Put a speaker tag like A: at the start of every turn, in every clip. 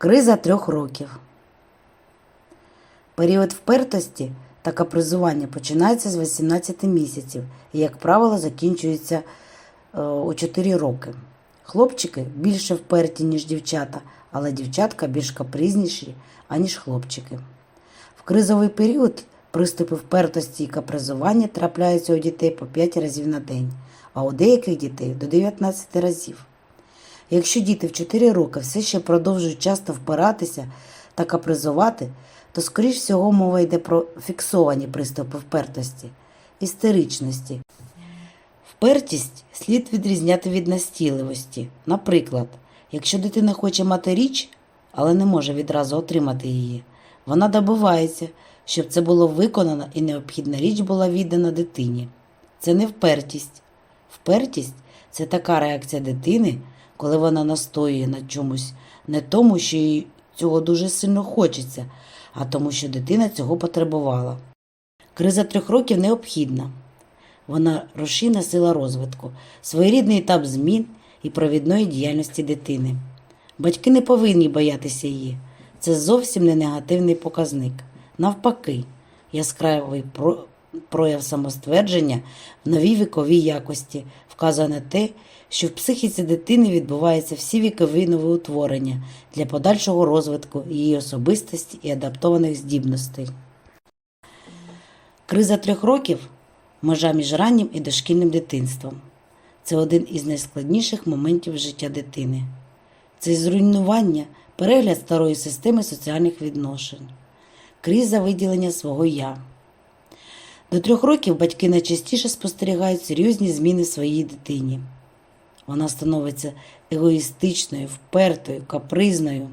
A: Криза трьох років. Період впертості та капризування починається з 18 місяців і, як правило, закінчується е, у 4 роки. Хлопчики більше вперті, ніж дівчата, але дівчатка більш капризніші, аніж хлопчики. В кризовий період приступи впертості і капризування трапляються у дітей по 5 разів на день, а у деяких дітей до 19 разів. Якщо діти в 4 роки все ще продовжують часто впиратися та капризувати, то, скоріш всього, мова йде про фіксовані приступи впертості, істеричності. Впертість слід відрізняти від настійливості. Наприклад, якщо дитина хоче мати річ, але не може відразу отримати її, вона добивається, щоб це було виконано і необхідна річ була віддана дитині. Це не впертість. Впертість це така реакція дитини, коли вона настоює на чомусь, не тому, що їй цього дуже сильно хочеться, а тому, що дитина цього потребувала. Криза трьох років необхідна. Вона рушійна сила розвитку, своєрідний етап змін і провідної діяльності дитини. Батьки не повинні боятися її. Це зовсім не негативний показник. Навпаки, яскравий про- прояв самоствердження в новій віковій якості вказує на те, що в психіці дитини відбуваються всі вікові новоутворення для подальшого розвитку її особистості і адаптованих здібностей. Криза трьох років межа між раннім і дошкільним дитинством. Це один із найскладніших моментів життя дитини. Це зруйнування, перегляд старої системи соціальних відношень, криза виділення свого я. До трьох років батьки найчастіше спостерігають серйозні зміни в своїй дитині. Вона становиться егоїстичною, впертою, капризною.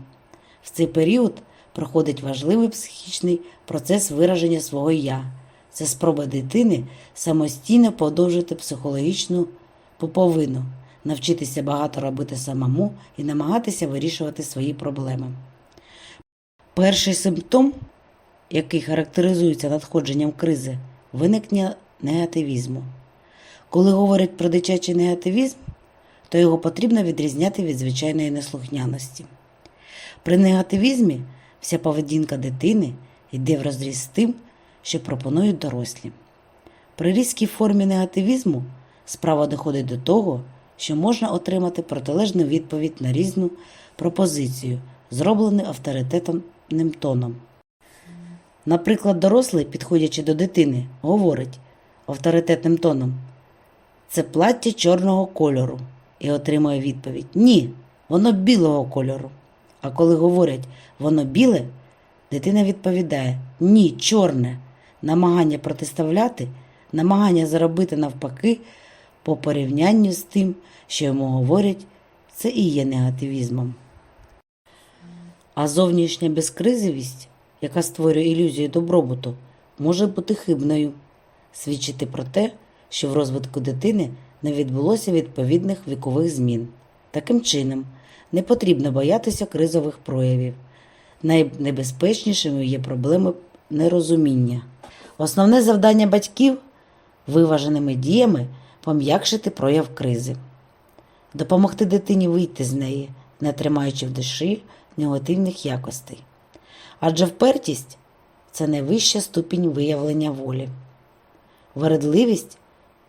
A: В цей період проходить важливий психічний процес вираження свого я. Це спроба дитини самостійно подовжити психологічну поповину, навчитися багато робити самому і намагатися вирішувати свої проблеми. Перший симптом, який характеризується надходженням кризи, виникнення негативізму. Коли говорять про дитячий негативізм, то його потрібно відрізняти від звичайної неслухняності. При негативізмі вся поведінка дитини йде в розріз з тим, що пропонують дорослі. При різкій формі негативізму справа доходить до того, що можна отримати протилежну відповідь на різну пропозицію, зроблену авторитетним тоном. Наприклад, дорослий, підходячи до дитини, говорить авторитетним тоном це плаття чорного кольору і отримує відповідь Ні, воно білого кольору. А коли говорять воно біле, дитина відповідає Ні, чорне. Намагання протиставляти, намагання заробити навпаки по порівнянню з тим, що йому говорять, це і є негативізмом. А зовнішня безкризовість, яка створює ілюзію добробуту, може бути хибною, свідчити про те, що в розвитку дитини не відбулося відповідних вікових змін. Таким чином, не потрібно боятися кризових проявів. Найнебезпечнішими є проблеми нерозуміння. Основне завдання батьків виваженими діями пом'якшити прояв кризи, допомогти дитині вийти з неї, не тримаючи в душі негативних якостей. Адже впертість це найвища ступінь виявлення волі, вередливість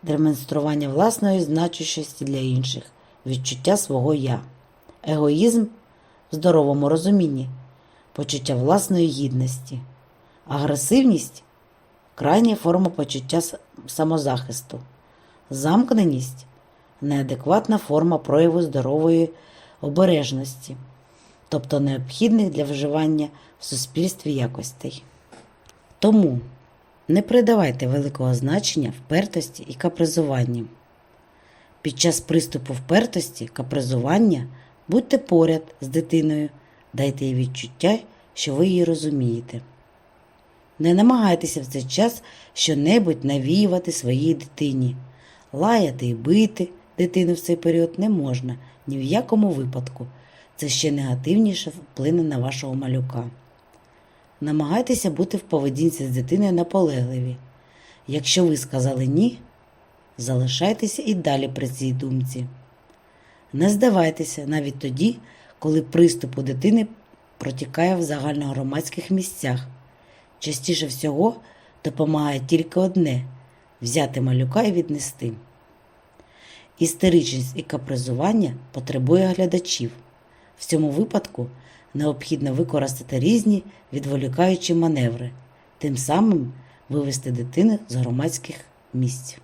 A: демонстрування власної значущості для інших, відчуття свого я, егоїзм в здоровому розумінні, почуття власної гідності, агресивність крайня форма почуття самозахисту, замкненість неадекватна форма прояву здорової обережності, тобто необхідних для вживання в суспільстві якостей. Тому не придавайте великого значення впертості і капризуванню. Під час приступу впертості, капризування будьте поряд з дитиною, дайте їй відчуття, що ви її розумієте. Не намагайтеся в цей час щонебудь навіювати своїй дитині. Лаяти і бити дитину в цей період не можна ні в якому випадку. Це ще негативніше вплине на вашого малюка. Намагайтеся бути в поведінці з дитиною наполегливі. Якщо ви сказали ні, залишайтеся і далі при цій думці. Не здавайтеся навіть тоді, коли приступ у дитини протікає в загальногромадських місцях. Частіше всього допомагає тільки одне взяти малюка і віднести. Істеричність і капризування потребує глядачів. В цьому випадку необхідно використати різні відволікаючі маневри, тим самим вивести дитину з громадських місць.